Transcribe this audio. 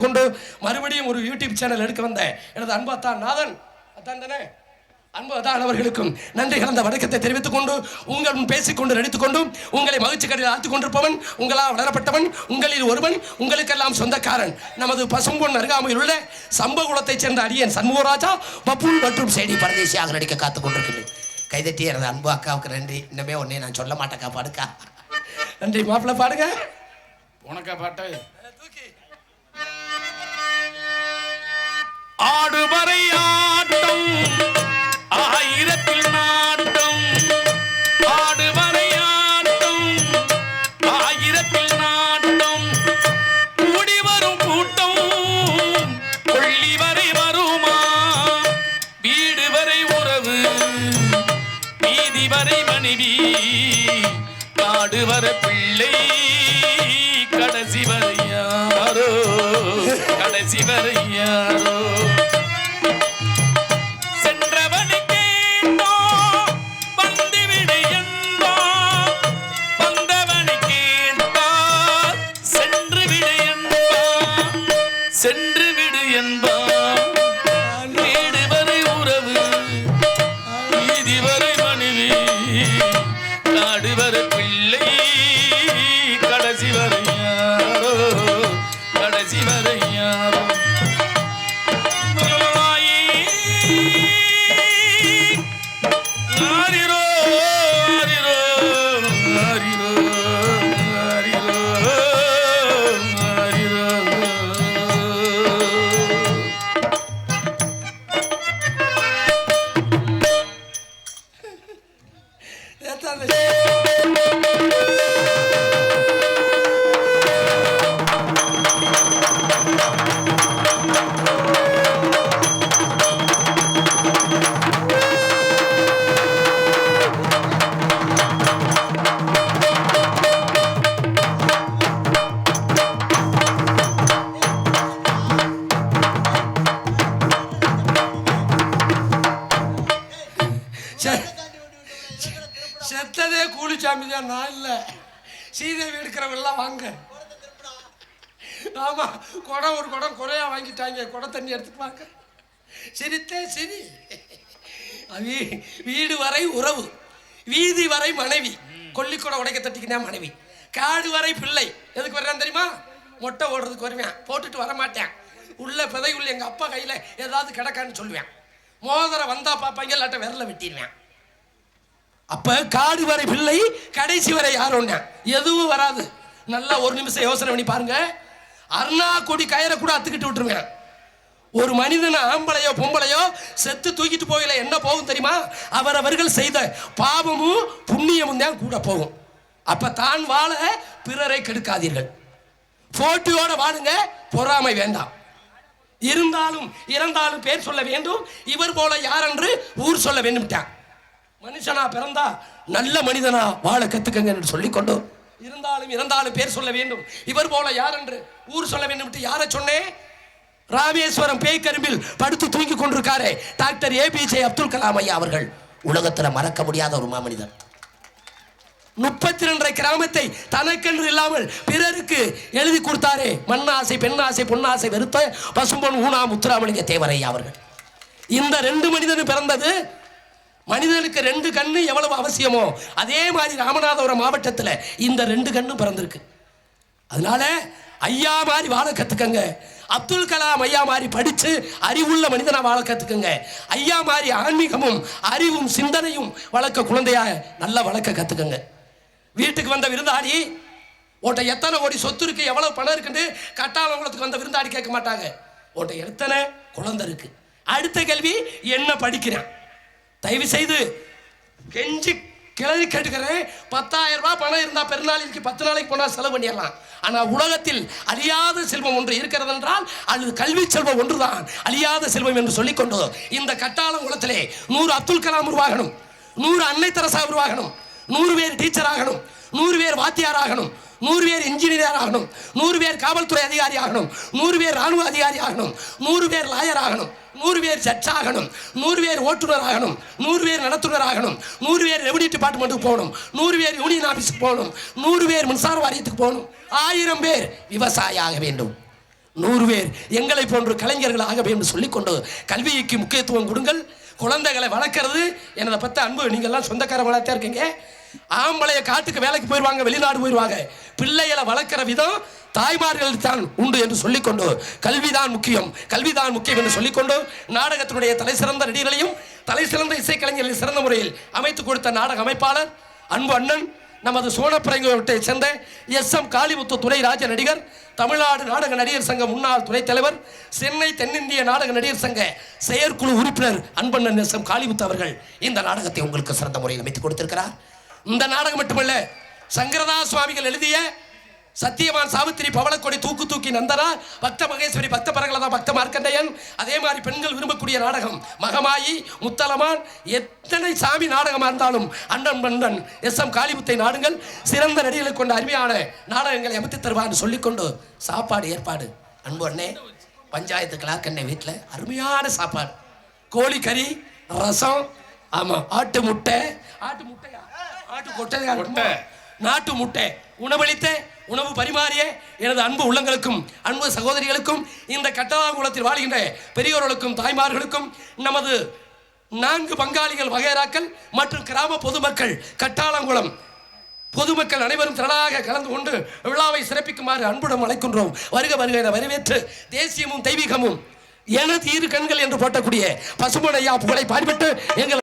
கொண்டு மறுபடியும் ஒரு யூடியூப் சேனல் எடுக்க வந்தேன். எனது அன்பத்தான் நாதன். அத்தான் தானே? அன்புதான் அவர்களுக்கும் நன்றி கலந்த வணக்கத்தை தெரிவித்துக் கொண்டு உங்களும் பேசிக்கொண்டு நடித்துக் கொண்டும் உங்களை மகிழ்ச்சி கடையில் ஆழ்த்து கொண்டிருப்பவன் உங்களால் வளரப்பட்டவன் உங்களில் ஒருவன் உங்களுக்கெல்லாம் சொந்தக்காரன். நமது பசும்பொன் அருகாமையில் உள்ள சம்பகுலத்தைச் சேர்ந்த அடியன் சண்முகராஜா பப்புல் மற்றும் சேடி பரதேசியாக நடிக்க காத்துக் கொண்டிருக்கிறேன் கைதட்டி எனது அன்பு அக்காவுக்கு நன்றி. இன்னமே ஒன்னே நான் சொல்ல மாட்டேக்கா பாடுக்கா. நன்றி மாப்பிள்ள பாடுங்க. உனக்கா பாட்டு? ஆடுவரை ஆட்டம். ஆயிரத்தில் நாட்டம். ஆடுவரை ஆட்டம். ஆயிரத்தில் நாட்டம். கூடி வரும் கூட்டம். கொள்ளி வரை வருமா? வீடு வரை உறவு. வீதி வரை மனைவி. காடு வர பிள்ளை. கடைசி வரையாரோ கடைசி வரையாரோ சென்று விடு என்பார். Dale. சாமி தான் நான் இல்லை. சீதேவி எடுக்கிறவெல்லாம் வாங்க. ஆமாம் குடம் ஒரு குடம் குறையா வாங்கிட்டாங்க. குடம் தண்ணி எடுத்துட்டு வாங்க. சிரித்தே சிரி. வீடு வரை உறவு. வீதி வரை மனைவி. கொல்லிக்கூட உடைக்க தட்டிக்கினா மனைவி. காடு வரை பிள்ளை. எதுக்கு வர்றான் தெரியுமா? மொட்டை ஓடுறதுக்கு வருவேன். போட்டுட்டு வர மாட்டேன் உள்ள பிதை எங்கள் அப்பா கையில் ஏதாவது கிடக்கான்னு சொல்லுவேன். மோதிரம் வந்தால் பார்ப்பாங்க இல்லாட்ட விரல வெட்டிடுவேன். அப்ப காடு வரை பிள்ளை கடைசி வரை யாரும் எதுவும் வராது. நல்லா ஒரு நிமிஷம் யோசனை பண்ணி பாருங்க. அருணா கொடி கயிறை கூட அத்துக்கிட்டு விட்டுருவேன் ஒரு மனிதன் ஆம்பளையோ பொம்பளையோ செத்து தூக்கிட்டு போகல என்ன போகும் தெரியுமா? அவரவர்கள் செய்த பாவமும் புண்ணியமும் தான் கூட போகும். அப்ப தான் வாழ பிறரை கெடுக்காதீர்கள். போட்டியோட வாழுங்க பொறாமை வேண்டாம். இருந்தாலும் இறந்தாலும் பேர் சொல்ல வேண்டும். இவர் போல என்று ஊர் சொல்ல வேண்டும்ட்டான் மனுஷனா பிறந்தா நல்ல மனிதனா வாழ கத்துக்கங்க என்று சொல்லிக்கொண்டு இருந்தாலும் இறந்தாலும் பேர் சொல்ல வேண்டும். இவர் போல யார் என்று ஊர் சொல்ல வேண்டும் என்று யாரை சொன்னேன் ராமேஸ்வரம் பேய்க்கரும்பில் படுத்து தூங்கி கொண்டிருக்காரே டாக்டர் ஏபிஜே அப்துல் கலாம் ஐயா அவர்கள். உலகத்துல மறக்க முடியாத ஒரு மாமனிதர். முப்பத்தி ரெண்டரை கிராமத்தை தனக்கென்று இல்லாமல் பிறருக்கு எழுதி கொடுத்தாரே. மண்ணாசை பெண்ணாசை பொன்னாசை வெறுத்த பசும்பொன் ஊனா முத்துராமலிங்க தேவரையா அவர்கள். இந்த ரெண்டு மனிதனும் பிறந்தது மனிதனுக்கு ரெண்டு கண்ணு எவ்வளவு அவசியமோ அதே மாதிரி ராமநாதபுரம் மாவட்டத்தில் இந்த ரெண்டு கண்ணும் பிறந்திருக்கு. அதனால ஐயா மாதிரி வாழ கற்றுக்கங்க அப்துல் கலாம் ஐயா மாதிரி படித்து அறிவுள்ள மனிதனை வாழ கத்துக்கங்க. ஐயா மாதிரி ஆன்மீகமும் அறிவும் சிந்தனையும் வளர்க்க குழந்தையா நல்லா வளர்க்க கற்றுக்கங்க வீட்டுக்கு வந்த விருந்தாளி உன்ட்ட எத்தனை கோடி சொத்து இருக்கு எவ்வளோ பணம் இருக்குன்னு கட்டாளங்குளத்துக்கு வந்த விருந்தாளி கேட்க மாட்டாங்க. உன்ட்ட எத்தனை குழந்தை இருக்கு? அடுத்த கேள்வி என்ன படிக்கிறேன்? தயவு செய்து கெஞ்சி கிளறி கேட்டுக்கிறேன். பத்தாயிரம் ரூபாய் பணம் இருந்தால் பெருநாளைக்கு பத்து நாளைக்கு போனால் செலவு பண்ணிடலாம். ஆனால் உலகத்தில் அழியாத செல்வம் ஒன்று இருக்கிறது என்றால் அல்லது கல்வி செல்வம் ஒன்றுதான். அழியாத செல்வம் என்று சொல்லிக்கொண்டு இந்த கட்டாளம் குளத்திலே நூறு அப்துல் கலாம் உருவாகணும். நூறு அன்னை தரசா உருவாகணும். நூறு பேர் டீச்சர் ஆகணும் நூறு பேர் வாத்தியார் ஆகணும் நூறு பேர் இன்ஜினியர் ஆகணும் நூறு பேர் காவல்துறை அதிகாரி ஆகணும் நூறு பேர் ராணுவ அதிகாரி ஆகணும் நூறு பேர் லாயர் ஆகணும் நூறு பேர் ஜட்ஜ் ஆகணும் நூறு பேர் ஓட்டுநர் ஆகணும் நூறு பேர் நடத்துனர் ஆகணும் நூறு பேர் ரெவன்யூ டிபார்ட்மெண்ட்டுக்கு போகணும் நூறு பேர் யூனியன் ஆஃபீஸுக்கு போகணும் நூறு பேர் மின்சார வாரியத்துக்கு போகணும் ஆயிரம் பேர் விவசாயி ஆக வேண்டும் நூறு பேர் எங்களை போன்ற கலைஞர்கள் ஆக வேண்டும் சொல்லிக்கொண்டு கல்விக்கு முக்கியத்துவம் கொடுங்கள் குழந்தைகளை வளர்க்கறது எனதை பற்ற அன்பு நீங்கள்லாம் சொந்தக்காரங்களாக தான் இருக்கீங்க ஆம்பளைய காட்டுக்கு வேலைக்கு போயிடுவாங்க வெளிநாடு போயிடுவாங்க பிள்ளைகளை வளர்க்கிற விதம் தாய்மார்கள் தான் உண்டு என்று சொல்லிக்கொண்டு கல்விதான் முக்கியம். கல்விதான் முக்கியம் என்று சொல்லிக்கொண்டு நாடகத்தினுடைய தலை சிறந்த நடிகர்களையும் தலை சிறந்த இசைக்கலைஞர்களை சிறந்த முறையில் அமைத்து கொடுத்த நாடக அமைப்பாளர் அன்பு அண்ணன் நமது சோனப்பிரங்கத்தை சேர்ந்த எஸ் எம் காளிமுத்து துறை ராஜ நடிகர் தமிழ்நாடு நாடக நடிகர் சங்க முன்னாள் துணைத் தலைவர் சென்னை தென்னிந்திய நாடக நடிகர் சங்க செயற்குழு உறுப்பினர் அன்பண்ணன் எஸ் எம் காளிமுத்து அவர்கள் இந்த நாடகத்தை உங்களுக்கு சிறந்த முறையில் அமைத்து கொடுத்திருக்கிறார். இந்த நாடகம் மட்டுமல்ல சங்கரதா சுவாமிகள் எழுதிய சத்தியவான் சாவித்திரி பவளக்கொடி தூக்கு தூக்கி நந்தனா பக்த மகேஸ்வரி பக்த பரகலதா பக்த மார்க்கண்டையன் அதே மாதிரி பெண்கள் விரும்பக்கூடிய நாடகம் மகமாயி முத்தலமான் எத்தனை சாமி நாடகமாக இருந்தாலும் அண்ணன் மன்னன் எஸ் எம் காளிமுத்தை நாடுங்கள் சிறந்த நடிகளை கொண்ட அருமையான நாடகங்களை அமைத்து தருவான்னு சொல்லிக்கொண்டு சாப்பாடு ஏற்பாடு. அன்பு அண்ணே பஞ்சாயத்து கிளாக்கண்ணே வீட்டில் அருமையான சாப்பாடு. கோழிக்கறி ரசம் ஆமாம் ஆட்டு முட்டை. ஆட்டு முட்டையா? ஆட்டு முட்டை நாட்டு முட்டை உணவளித்த உணவு பரிமாறிய எனது அன்பு உள்ளங்களுக்கும் அன்பு சகோதரிகளுக்கும் இந்த கட்டதாங்குளத்தில் வாழ்கின்ற பெரியோர்களுக்கும் தாய்மார்களுக்கும் நமது நான்கு பங்காளிகள் வகைராக்கள் மற்றும் கிராம பொதுமக்கள் கட்டாளங்குளம் பொதுமக்கள் அனைவரும் திரளாக கலந்து கொண்டு விழாவை சிறப்பிக்குமாறு அன்புடன் அழைக்கின்றோம். வருக வருக என வரவேற்று தேசியமும் தெய்வீகமும் எனது இரு கண்கள் என்று போட்டக்கூடிய பசுமனையா புகழை பயன்பட்டு எங்கள்